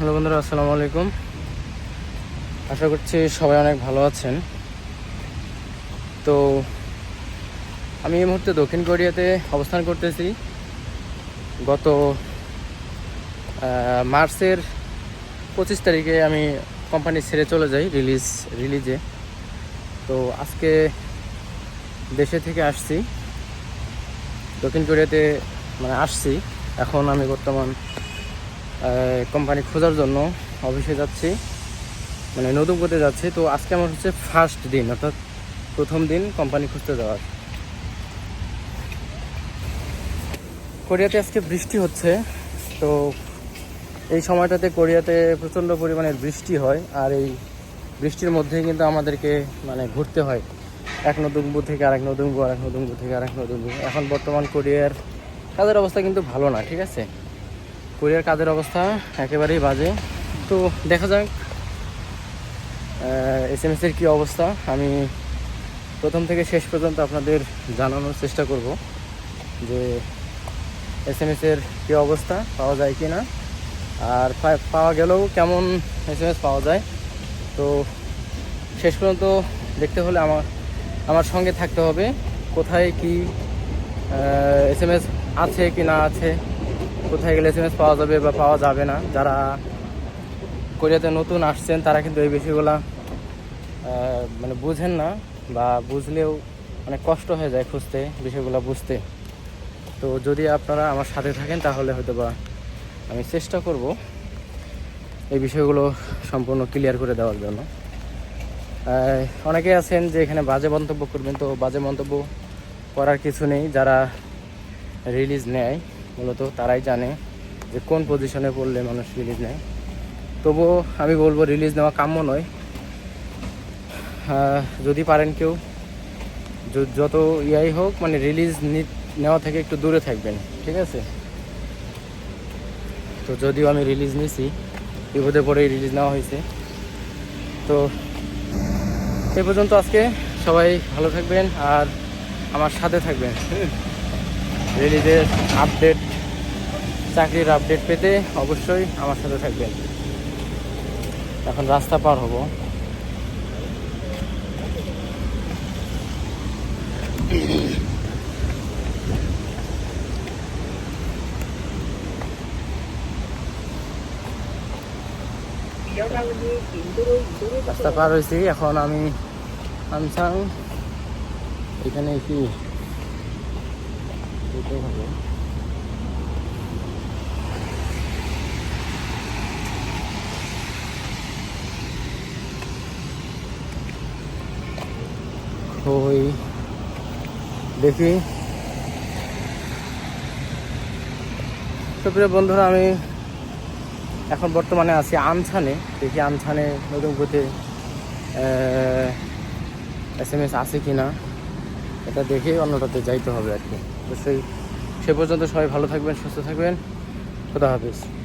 Hello বন্ধুরা, আসসালামু আলাইকুম। আশা করছি সবাই অনেক ভালো আছেন। তো আমি এই মুহূর্তে দক্ষিণ কোরিয়াতে অবস্থান করতেছি। গত মার্চের পঁচিশ তারিখে আমি কোম্পানি ছেড়ে চলে যাই রিলিজ, রিলিজে। তো আজকে দেশে থেকে আসছি। দক্ষিণ কোরিয়াতে মানে আসছি। এখন আমি বর্তমান কোম্পানি খোঁজার জন্য অফিসে যাচ্ছি। মানে নতুন করতে যাচ্ছি। তো আজকে আমার হচ্ছে ফার্স্ট দিন, অর্থাৎ প্রথম দিন কোম্পানি খুঁজতে যাওয়ার। কোরিয়াতে আজকে বৃষ্টি হচ্ছে। তো এই সময়টাতে কোরিয়াতে প্রচণ্ড পরিমাণের বৃষ্টি হয়। আর এই বৃষ্টির মধ্যে কিন্তু আমাদেরকে মানে ঘুরতে হয়। এক নদুম্বু থেকে আরেক নদুম্বু আরেক নদুম্বু থেকে আরেক নদুম্বু। এখন বর্তমান কোরিয়ার কাজের অবস্থা কিন্তু ভালো না, ঠিক আছে? কোরিয়ার কাজের অবস্থা একেবারেই বাজে। তো দেখা যাক এস এম এসের কী অবস্থা। আমি প্রথম থেকে শেষ পর্যন্ত আপনাদের জানানোর চেষ্টা করব যে এস এম এসের কী অবস্থা, পাওয়া যায় কি না। আর পাওয়া গেলেও কেমন এস এম এস পাওয়া যায়। তো শেষ পর্যন্ত দেখতে হলে আমার আমার সঙ্গে থাকতে হবে। কোথায় কি এস এম এস আছে কি না আছে। কোথায় গেলে এস পাওয়া যাবে বা পাওয়া যাবে না, যারা কোরিয়াতে নতুন আসছেন, তারা কিন্তু এই বিষয়গুলো মানে বুঝেন না বা বুঝলেও অনেক কষ্ট হয়ে যায় খুঁজতে, বিষয়গুলো বুঝতে। তো যদি আপনারা আমার সাথে থাকেন, তাহলে হয়তো বা আমি চেষ্টা করব এই বিষয়গুলো সম্পূর্ণ ক্লিয়ার করে দেওয়ার জন্য। অনেকে আছেন যে এখানে বাজে মন্তব্য করবেন, তো বাজে মন্তব্য করার কিছু নেই, যারা রিলিজ নেয়। মূলত তারাই জানে যে কোন পজিশনে পড়লে মানুষ রিলিজ নেয়। তবুও আমি বলব রিলিজ নেওয়া কাম্য নয়। যদি পারেন কেউ যত ইয়াই হোক মানে রিলিজ নেওয়া থেকে একটু দূরে থাকবেন, ঠিক আছে? তো যদিও আমি রিলিজ নিছি, বিপদে পড়েই রিলিজ নেওয়া হয়েছে। তো এ পর্যন্ত আজকে সবাই ভালো থাকবেন আর আমার সাথে থাকবেন। রেলিদের আপডেট চাকরির আপডেট পেতে অবশ্যই আমার সাথে থাকবেন। এখন রাস্তা পার হব। রাস্তা পার হয়েছি, এখন আমি আনসাং। এখানে কি ওই দেখি। তো প্রিয় বন্ধুরা, আমি এখন বর্তমানে আছি আমছানে দেখি আমছানে নতুন গতি এস এম এস আছে কি না এটা দেখে অন্যটাতে যাইতে হবে আর কি। তো সেই সে পর্যন্ত সবাই ভালো থাকবেন, সুস্থ থাকবেন। খোদা হাফিজ।